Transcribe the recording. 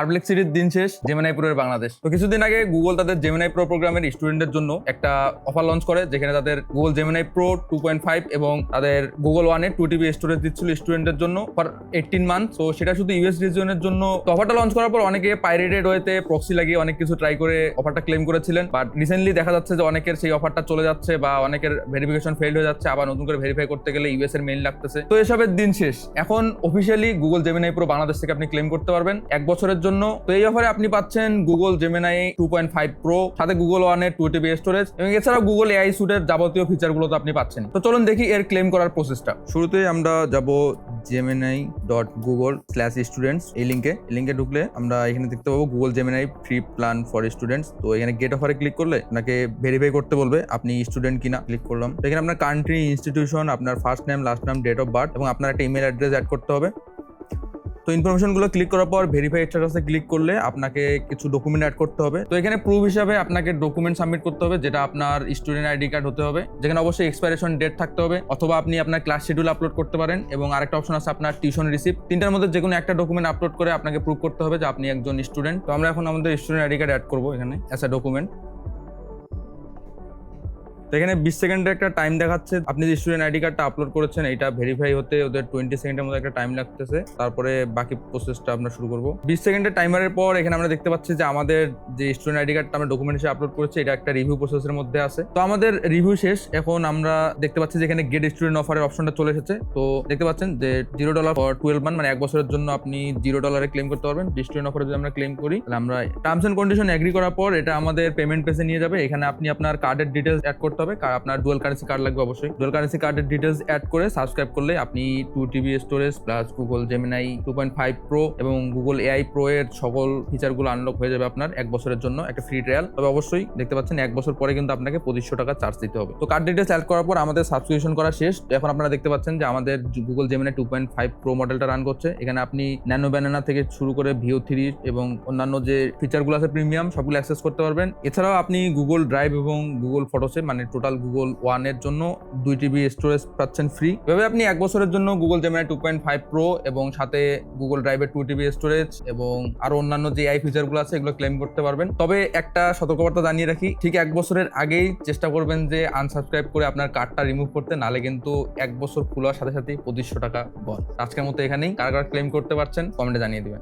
পারপ্লেক্সিটির দিন শেষ জেমিনাই এর বাংলাদেশ। তো কিছুদিন আগে গুগল তাদের জেমিনাই প্রো প্রোগ্রামের স্টুডেন্টদের জন্য একটা অফার লঞ্চ করে, যেখানে তাদের Google Gemini Pro two point five এবং তাদের গুগল ওয়ানে টু টিবি স্টোরেজ দিচ্ছিল স্টুডেন্টদের জন্য ফর এইটিন মান্থ তো সেটা শুধু ইউএস রিজনের জন্য। অফারটা লঞ্চ করার পর অনেকে পাইরেটেড ওয়েতে প্রক্সি লাগিয়ে অনেক কিছু ট্রাই করে অফারটা ক্লেম করেছিলেন। বাট রিসেন্টলি দেখা যাচ্ছে যে অনেকের সেই অফারটা চলে যাচ্ছে বা অনেকের ভেরিফিকেশন ফেল হয়ে যাচ্ছে, আবার নতুন করে ভেরিফাই করতে গেলে ইউএস এর মেইল লাগতেছে। তো এসবের দিন শেষ। এখন officially Google Gemini Pro Bangladesh থেকে আপনি ক্লেম করতে পারবেন। এক বছরের জন্য তো এই অফারে আপনি পাচ্ছেন Google Gemini two point five Pro সাথে গুগল ওয়ানের টু টিবি স্টোরেজ এবং এছাড়াও গুগল এআই সুটের যাবতীয় ফিচারগুলো তো আপনি পাচ্ছেন। তো চলুন দেখি এর ক্লেম করার প্রসেসটা শুরুতেই আমরা যাব Gemini dot Google slash students এই লিঙ্কে লিঙ্কে ঢুকলে আমরা এখানে দেখতে পাবো Google Gemini free plan for students তো এখানে গেট অফারে ক্লিক করলে আপনাকে ভেরিফাই করতে বলবে আপনি স্টুডেন্ট কিনা ক্লিক করলাম। এখানে আপনার কান্ট্রি ইনস্টিটিউশন আপনার ফার্স্ট নেম লাস্ট নাম ডেট অফ বার্থ এবং আপনার একটা ইমেল অ্যাড্রেস অ্যাড করতে হবে। তো ইনফরমেশনগুলো ক্লিক করার পর ভেরিফাই স্ট্যাটাসে ক্লিক করলে আপনাকে কিছু ডকুমেন্ট অ্যাড করতে হবে। তো এখানে প্রুফ হিসাবে আপনাকে ডকুমেন্ট সাবমিট করতে হবে, যেটা আপনার স্টুডেন্ট আইডি কার্ড হতে হবে, যেখানে অবশ্যই এক্সপায়ারেশন ডেট থাকতে হবে, অথবা আপনি আপনার ক্লাস শিডিউল আপলোড করতে পারেন এবং আরেকটা অপশন আছে আপনার টিউশন রিসিপ্ট তিনটার মধ্যে যে কোনো একটা ডকুমেন্ট আপলোড করে আপনাকে প্রুভ করতে হবে যে আপনি একজন স্টুডেন্ট তো আমরা এখন আমাদের স্টুডেন্ট আইডি কার্ড অ্যাড করব এখানে অ্যাজ আ ডকুমেন্ট তো এখানে বিশ সেকেন্ডের একটা টাইম দেখাচ্ছে। আপনি যে স্টুডেন্ট আইডি কার্ডটা আপলোড করেছেন এটা ভেরিফাই হতে ওদের টোয়েন্টি সেকেন্ডের মধ্যে একটা টাইম লাগতেছে। তারপরে বাকি প্রসেসটা আমরা শুরু করব। বিশ সেকেন্ডের টাইমারের পর এখানে আমরা দেখতে পাচ্ছি যে আমাদের যে স্টুডেন্ট আইডি কার্ডটা আমরা ডকুমেন্ট হিসেবে আপলোড করেছি, এটা একটা রিভিউ প্রসেসের মধ্যে আছে। তো আমাদের রিভিউ শেষ। এখন আমরা দেখতে পাচ্ছি যে এখানে গেট স্টুডেন্ট অফারের অপশনটা চলে এসেছে। তো দেখতে পাচ্ছেন যে zero dollar for twelve month মানে এক বছরের জন্য আপনি জিরো ডলারে ক্লেম করতে পারবেন। স্টুডেন্ট অফারে যদি আমরা ক্লেম করি, তাহলে আমরা টার্মস এন্ড কন্ডিশন এগ্রি করার পর এটা আমাদের পেমেন্ট পেজে নিয়ে যাবে। এখানে আপনি আপনার কার্ডের ডিটেলস অ্যাড করতে হবে। কার- আপনার ডুয়াল কারেন্সি কার্ড লাগবে অবশ্যই। ডুয়াল কারেন্সি কার্ডের ডিটেলস অ্যাড করে সাবস্ক্রাইব করলে আপনি two TB storage plus Google Gemini two point five pro এবং গুগল এআই প্রো এর সকল ফিচারগুলো আনলক হয়ে যাবে আপনার এক বছরের জন্য, একটা ফ্রি ট্রায়াল তবে অবশ্যই দেখতে পাচ্ছেন এক বছর পরে কিন্তু আপনাকে পঁচিশশো টাকা চার্জ দিতে হবে। তো কার্ড ডিটেলস অ্যাড করার পর আমাদের সাবস্ক্রিপশন করা শেষ। এখন আপনারা দেখতে পাচ্ছেন যে আমাদের Google Gemini two point five pro মডেলটা রান করছে। এখানে আপনি ন্যানো ব্যানানা থেকে শুরু করে ভিও থ্রি এবং অন্যান্য যে ফিচারগুলো আছে প্রিমিয়াম সবগুলো অ্যাক্সেস করতে পারবেন। এছাড়াও আপনি গুগল ড্রাইভ এবং গুগল ফটোসে মানে টোটাল গুগল ওয়ানের জন্য দুই টিবি স্টোরেজ পাচ্ছেন ফ্রি এভাবে আপনি এক বছরের জন্য Google Gemini two point five pro এবং সাথে গুগল ড্রাইভের টু টিবি স্টোরেজ এবং আরও অন্যান্য যে আই ফিচারগুলো আছে, এগুলো ক্লেম করতে পারবেন। তবে একটা সতর্কবার্তা জানিয়ে রাখি, ঠিক এক বছরের আগেই চেষ্টা করবেন যে আনসাবস্ক্রাইব করে আপনার কার্ডটা রিমুভ করতে, নালে কিন্তু এক বছর খোলার সাথে সাথেই পঁচিশশো টাকা বল। আজকের মতো এখানেই। কারা কারা ক্লেম করতে পারছেন কমেন্টে জানিয়ে দিবেন।